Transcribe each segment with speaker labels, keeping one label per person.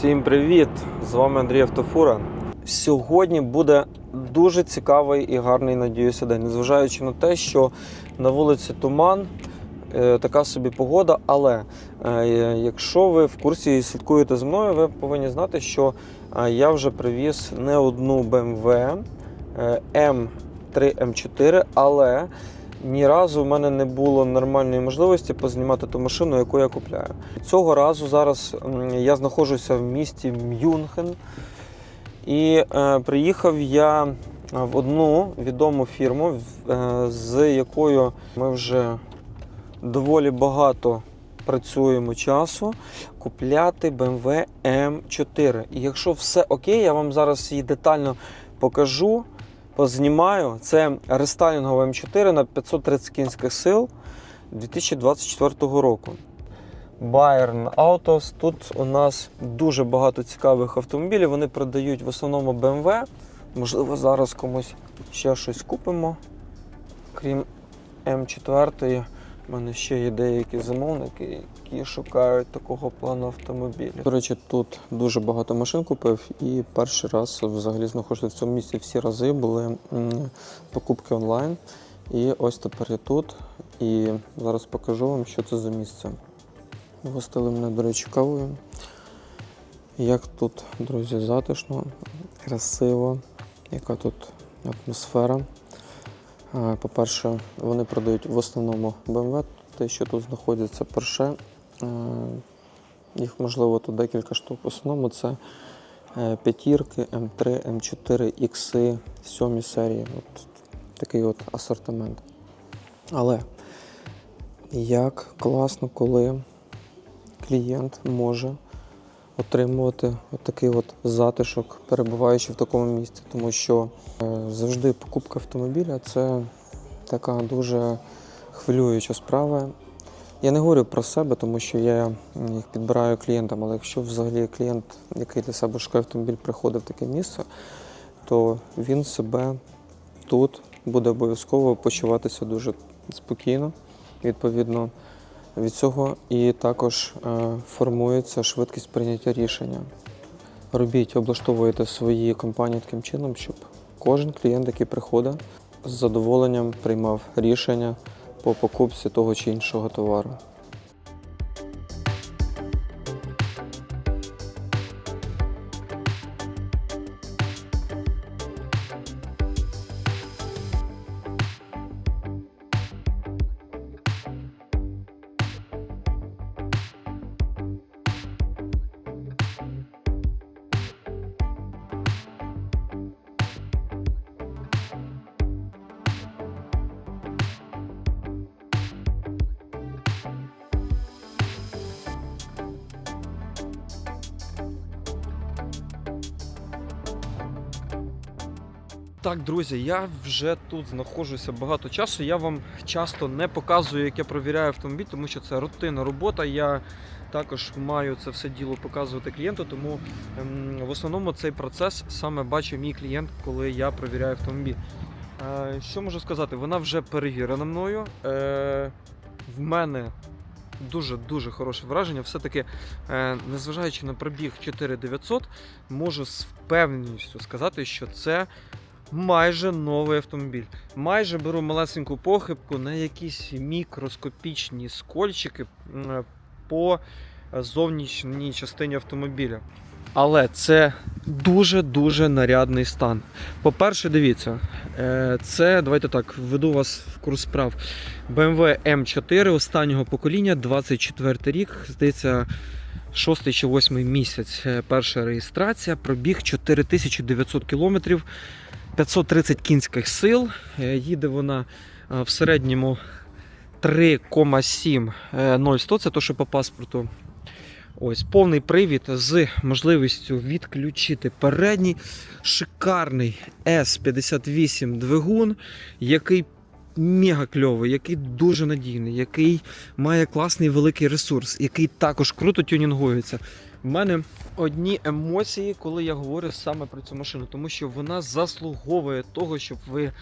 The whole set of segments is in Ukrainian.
Speaker 1: Всім привіт! З вами Андрій Автофура. Сьогодні буде дуже цікавий і гарний, надіюся, день. Незважаючи на те, що на вулиці туман, е, така собі погода. Але е, якщо ви в курсі і слідкуєте за мною, ви повинні знати, що е, я вже привіз не одну BMW е, M3 M4, але ні разу в мене не було нормальної можливості познімати ту машину, яку я купляю. Цього разу зараз я знаходжуся в місті Мюнхен. І е, приїхав я в одну відому фірму, е, з якою ми вже доволі багато працюємо часу, купляти BMW M4. І якщо все окей, я вам зараз її детально покажу, познімаю. Це рестайлінгова М4 на 530 кінських сил 2024 року. Bayern Autos. Тут у нас дуже багато цікавих автомобілів. Вони продають в основному BMW. Можливо, зараз комусь ще щось купимо. Крім М4, у мене ще є деякі замовники, які шукають такого плану автомобілів. До речі, тут дуже багато машин купив і перший раз взагалі знаходжуся в цьому місці. Всі рази були покупки онлайн. І ось тепер я тут. І зараз покажу вам, що це за місце. Гостили мене, до речі, кавою. Як тут, друзі, затишно, красиво, яка тут атмосфера. По-перше, вони продають в основному BMW, те, що тут знаходиться перше. Їх можливо тут декілька штук. В основному це е, п'ятірки, М3, М4, Ікси, 7 серії. От такий от асортимент. Але як класно, коли клієнт може отримувати такий от затишок, перебуваючи в такому місці, тому що е, завжди покупка автомобіля це така дуже хвилююча справа. Я не говорю про себе, тому що я їх підбираю клієнтам, але якщо взагалі клієнт, який для себе шукає автомобіль, приходить в таке місце, то він себе тут буде обов'язково почуватися дуже спокійно. Відповідно, від цього і також е, формується швидкість прийняття рішення. Робіть, облаштовуєте свої компанії таким чином, щоб кожен клієнт, який приходить, з задоволенням приймав рішення по покупці того чи іншого товару. Так, друзі, я вже тут знаходжуся багато часу. Я вам часто не показую, як я провіряю автомобіль, тому що це рутинна робота. Я також маю це все діло показувати клієнту, тому ем, в основному цей процес саме бачить мій клієнт, коли я провіряю автомобіль. Е, що можу сказати? Вона вже перевірена мною. Е, в мене дуже-дуже хороше враження. Все-таки, е, незважаючи на пробіг 4900, можу з впевненістю сказати, що це майже новий автомобіль. Майже беру малесеньку похибку на якісь мікроскопічні скольчики по зовнішній частині автомобіля. Але це дуже-дуже нарядний стан. По-перше, дивіться, е, це давайте так, введу вас в курс справ. BMW M4 останнього покоління, 24 рік, здається, 6 чи 8 місяць. е, Перша реєстрація, пробіг 4900 кілометрів. 530 кінських сил. Е, Їде вона е, в середньому 3,7 е, 0100, це то, що по паспорту. Ось повний привід з можливістю відключити передній шикарний S58 двигун, який мега кльовий, який дуже надійний, який має класний великий ресурс, який також круто тюнінгується. В мене одні емоції, коли я говорю саме про цю машину, тому що вона заслуговує того, щоб ви е,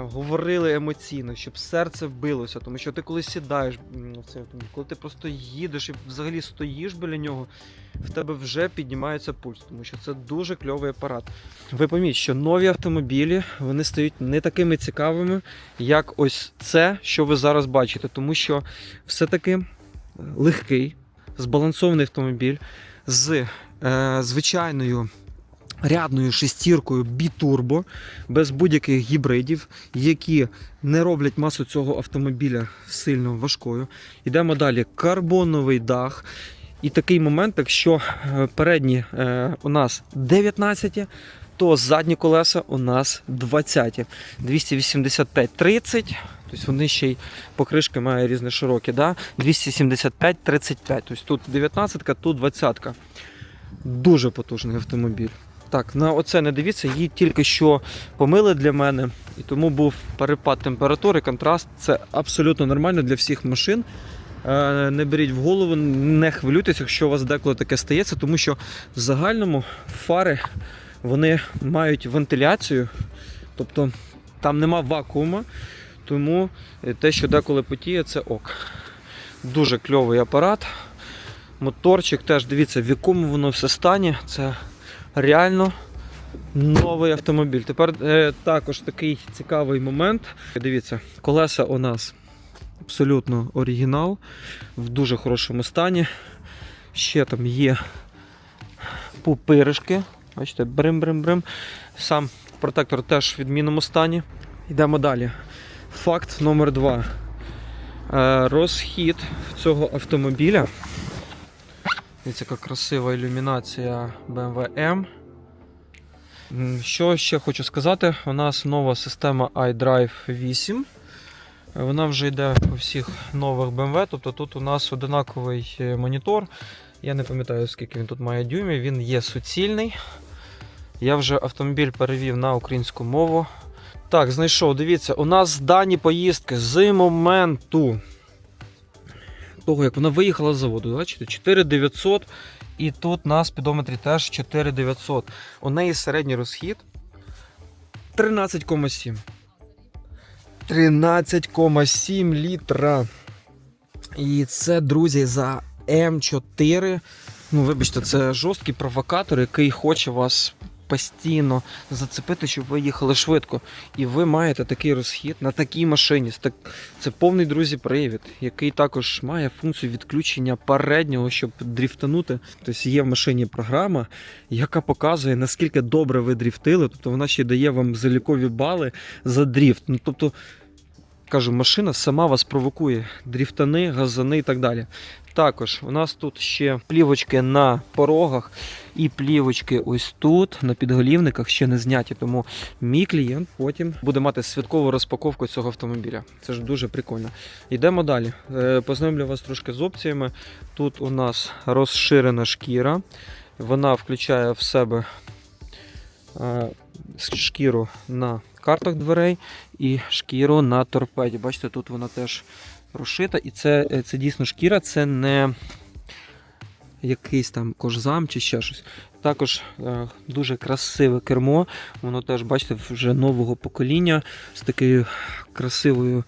Speaker 1: говорили емоційно, щоб серце вбилося. Тому що ти коли сідаєш в цей автомобіль, коли ти просто їдеш і взагалі стоїш біля нього, в тебе вже піднімається пульс, тому що це дуже кльовий апарат. Ви помітьте, що нові автомобілі вони стають не такими цікавими, як ось це, що ви зараз бачите, тому що все-таки легкий, збалансований автомобіль з е, звичайною рядною шестіркою бітурбо, без будь-яких гібридів, які не роблять масу цього автомобіля сильно важкою. Йдемо далі. Карбоновий дах. І такий момент, якщо е, передні е, у нас 19, то задні колеса у нас 20. 285-30. Тобто вони ще й покришки мають різні широкі. Да? 275-35. Тобто тут 19, тут 20. Дуже потужний автомобіль. Так, на оце не дивіться, її тільки що помили для мене, і тому був перепад температури, контраст. Це абсолютно нормально для всіх машин. Е, Не беріть в голову, не хвилюйтесь, якщо у вас деколи таке стається, тому що в загальному фари вони мають вентиляцію, тобто там нема вакуума, тому е, те, що деколи потіє, це ок. Дуже кльовий апарат. Моторчик теж дивіться, в якому воно все стані. Це реально новий автомобіль. Тепер е, також такий цікавий момент. Дивіться, колеса у нас абсолютно оригінал, в дуже хорошому стані. Ще там є пупиришки. Бачите, брим-брим-брим. Сам протектор теж в відмінному стані. Йдемо далі. Факт номер два. Е, Розхід цього автомобіля. Дивіться, яка красива ілюмінація BMW M. Що ще хочу сказати? У нас нова система iDrive 8. Е, Вона вже йде по всіх нових BMW, тобто тут у нас одинаковий е, монітор. Я не пам'ятаю, скільки він тут має дюймів, він є суцільний. Я вже автомобіль перевів на українську мову. Так, знайшов, дивіться, у нас дані поїздки з моменту того, як вона виїхала з заводу. Бачите, 4900 і тут на спідометрі теж 4900. У неї середній розхід 13,7. 13,7 літра. І це, друзі, за М4. Ну, вибачте, це жорсткий провокатор, який хоче вас постійно зацепити, щоб ви їхали швидко. І ви маєте такий розхід на такій машині. Це- повний друзі привід, який також має функцію відключення переднього, щоб дріфтанути. Тобто є в машині програма, яка показує, наскільки добре ви дріфтили. Тобто вона ще дає вам залікові бали за дріфт. Ну тобто. Кажу, машина сама вас провокує. Дріфтани, газани і так далі. Також у нас тут ще плівочки на порогах і плівочки ось тут, на підголівниках, ще не зняті. Тому мій клієнт потім буде мати святкову розпаковку цього автомобіля. Це ж дуже прикольно. Йдемо далі. Е, Познайомлю вас трошки з опціями. Тут у нас розширена шкіра. Вона включає в себе е, шкіру на картах дверей і шкіру на торпеді. Бачите, тут вона теж розшита, і це, е, це дійсно шкіра, це не якийсь там кожзам чи ще щось. Також е, дуже красиве кермо. Воно теж, бачите, вже нового покоління з такою красивою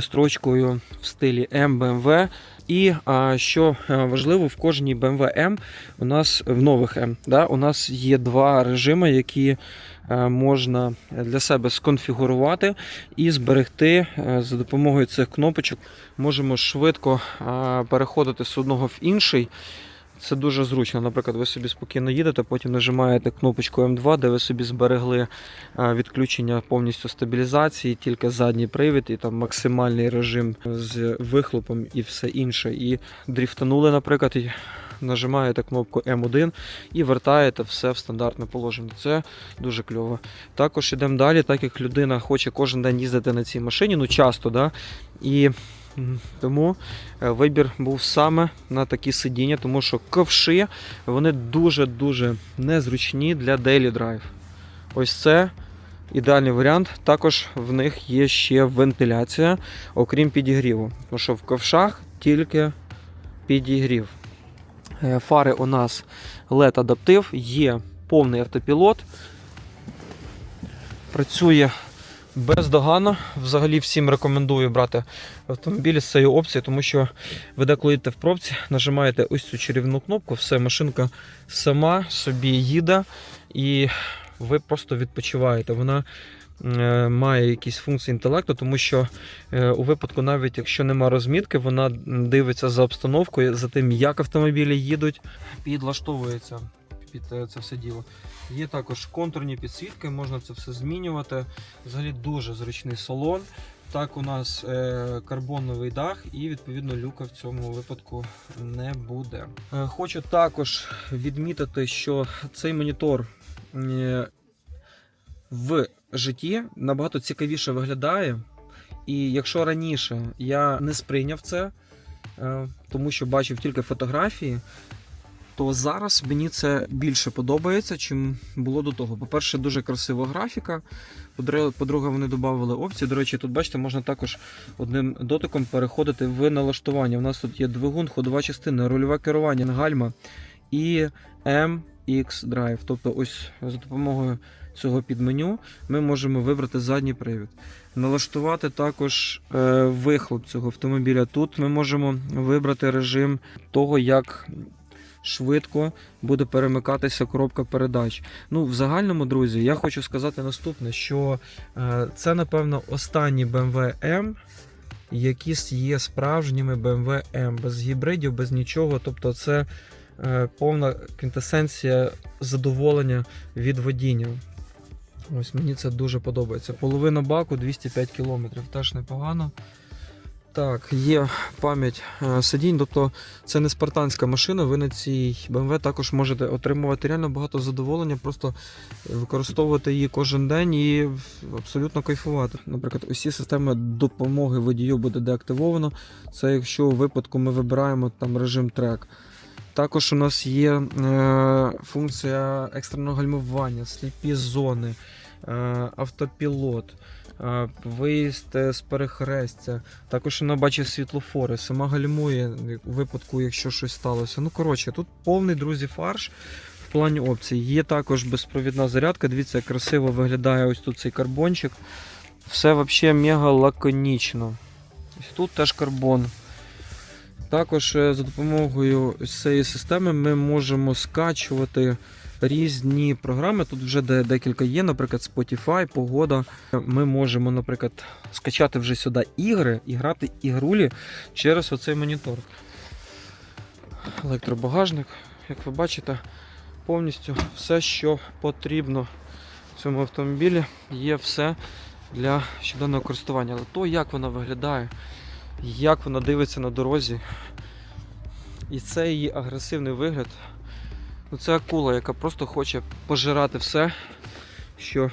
Speaker 1: строчкою в стилі MBMW. І що е, важливо, в кожній BMW M у нас в нових M, да, у нас є два режими, які е, можна для себе сконфігурувати і зберегти е, за допомогою цих кнопочок. Можемо швидко переходити з одного в інший. Це дуже зручно. Наприклад, ви собі спокійно їдете, потім нажимаєте кнопочку М2, де ви собі зберегли е, відключення повністю стабілізації, тільки задній привід і там максимальний режим з вихлопом і все інше. І дріфтанули, наприклад, і нажимаєте кнопку М1 і вертаєте все в стандартне положення. Це дуже кльово. Також йдемо далі, так як людина хоче кожен день їздити на цій машині, ну часто, да? і тому е, вибір був саме на такі сидіння, тому що ковши вони дуже-дуже незручні для daily drive. Ось це ідеальний варіант. Також в них є ще вентиляція, окрім підігріву. Тому що в ковшах тільки підігрів. Е, Фари у нас LED адаптив, є повний автопілот. Працює Бездоганно. Взагалі всім рекомендую брати автомобілі з цією опцією, тому що ви деколи йдете в пробці, нажимаєте ось цю чарівну кнопку, все, машинка сама собі їде, і ви просто відпочиваєте. Вона е, має якісь функції інтелекту, тому що е, у випадку, навіть якщо нема розмітки, вона дивиться за обстановкою, за тим, як автомобілі їдуть, підлаштовується під е, це все діло. Є також контурні підсвітки, можна це все змінювати. Взагалі дуже зручний салон. Так, у нас е, карбоновий дах і відповідно люка в цьому випадку не буде. Е, хочу також відмітити, що цей монітор в житті набагато цікавіше виглядає. І якщо раніше я не сприйняв це, тому що бачив тільки фотографії, то зараз мені це більше подобається, чим було до того. По-перше, дуже красива графіка. По-друге, вони додали опції. До речі, тут бачите, можна також одним дотиком переходити в налаштування. У нас тут є двигун, ходова частина, рульове керування, гальма і MX Drive. Тобто, ось за допомогою цього підменю ми можемо вибрати задній привід. Налаштувати також е, вихлоп цього автомобіля. Тут ми можемо вибрати режим того, як швидко буде перемикатися коробка передач. Ну, в загальному, друзі, я хочу сказати наступне: що е, це, напевно, останні BMW M, які є справжніми BMW M, без гібридів, без нічого. Тобто, це е, повна квінтесенція задоволення від водіння. Ось мені це дуже подобається. Половина баку 205 км, теж непогано. Так, є пам'ять е, сидінь, тобто це не спартанська машина. Ви на цій BMW також можете отримувати реально багато задоволення, просто використовувати її кожен день і абсолютно кайфувати. Наприклад, усі системи допомоги водію буде деактивовано. Це якщо у випадку ми вибираємо там режим трек. Також у нас є е, функція екстреного гальмування, сліпі зони, е, автопілот, виїзд е, з перехрестя. Також вона бачить світлофори, сама гальмує у випадку, якщо щось сталося. Ну, коротше, тут повний друзі фарш в плані опцій. Є також безпровідна зарядка. Дивіться, як красиво виглядає ось тут цей карбончик. Все взагалі мега лаконічно. Ось тут теж карбон. Також е, за допомогою цієї системи ми можемо скачувати різні програми. Тут вже де- декілька є, наприклад, Spotify, погода. Ми можемо, наприклад, скачати вже сюди ігри і грати ігрулі через оцей монітор. Електробагажник, як ви бачите, повністю все, що потрібно в цьому автомобілі, є все для щоденного користування. Але то, як вона виглядає, як вона дивиться на дорозі. І це її агресивний вигляд. Ну, це акула, яка просто хоче пожирати все, що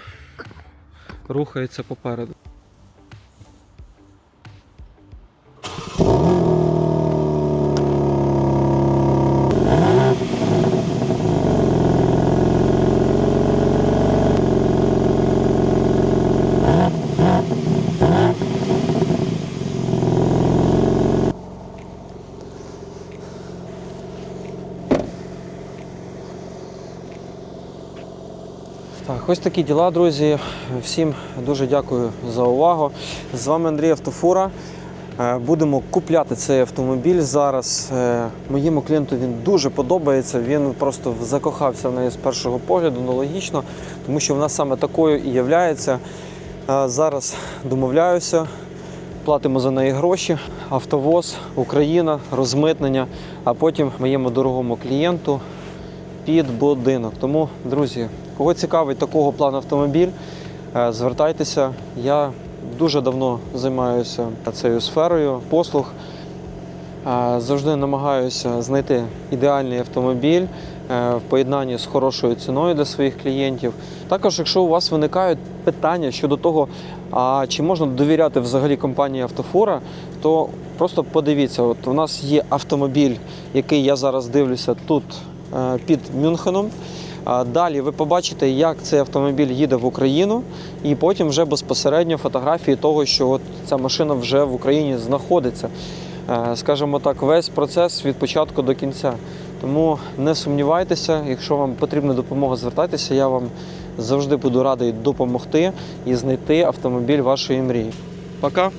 Speaker 1: рухається попереду. Так, ось такі діла, друзі. Всім дуже дякую за увагу. З вами Андрій Автофура. Е, Будемо купляти цей автомобіль зараз. Е, Моєму клієнту він дуже подобається. Він просто закохався в неї з першого погляду, ну логічно, тому що вона саме такою і являється. Е, Зараз домовляюся, платимо за неї гроші, автовоз, Україна, розмитнення, а потім моєму дорогому клієнту під будинок. Тому, друзі, кого цікавить такого плану автомобіль, е, звертайтеся. Я дуже давно займаюся цією сферою послуг. Е, Завжди намагаюся знайти ідеальний автомобіль е, в поєднанні з хорошою ціною для своїх клієнтів. Також, якщо у вас виникають питання щодо того, а чи можна довіряти взагалі компанії Автофора, то просто подивіться, от у нас є автомобіль, який я зараз дивлюся тут під Мюнхеном. Далі ви побачите, як цей автомобіль їде в Україну, і потім вже безпосередньо фотографії того, що от ця машина вже в Україні знаходиться. Е, Скажімо так, весь процес від початку до кінця. Тому не сумнівайтеся, якщо вам потрібна допомога, звертайтеся, я вам Завжди буду радий допомогти і знайти автомобіль вашої мрії. Пока!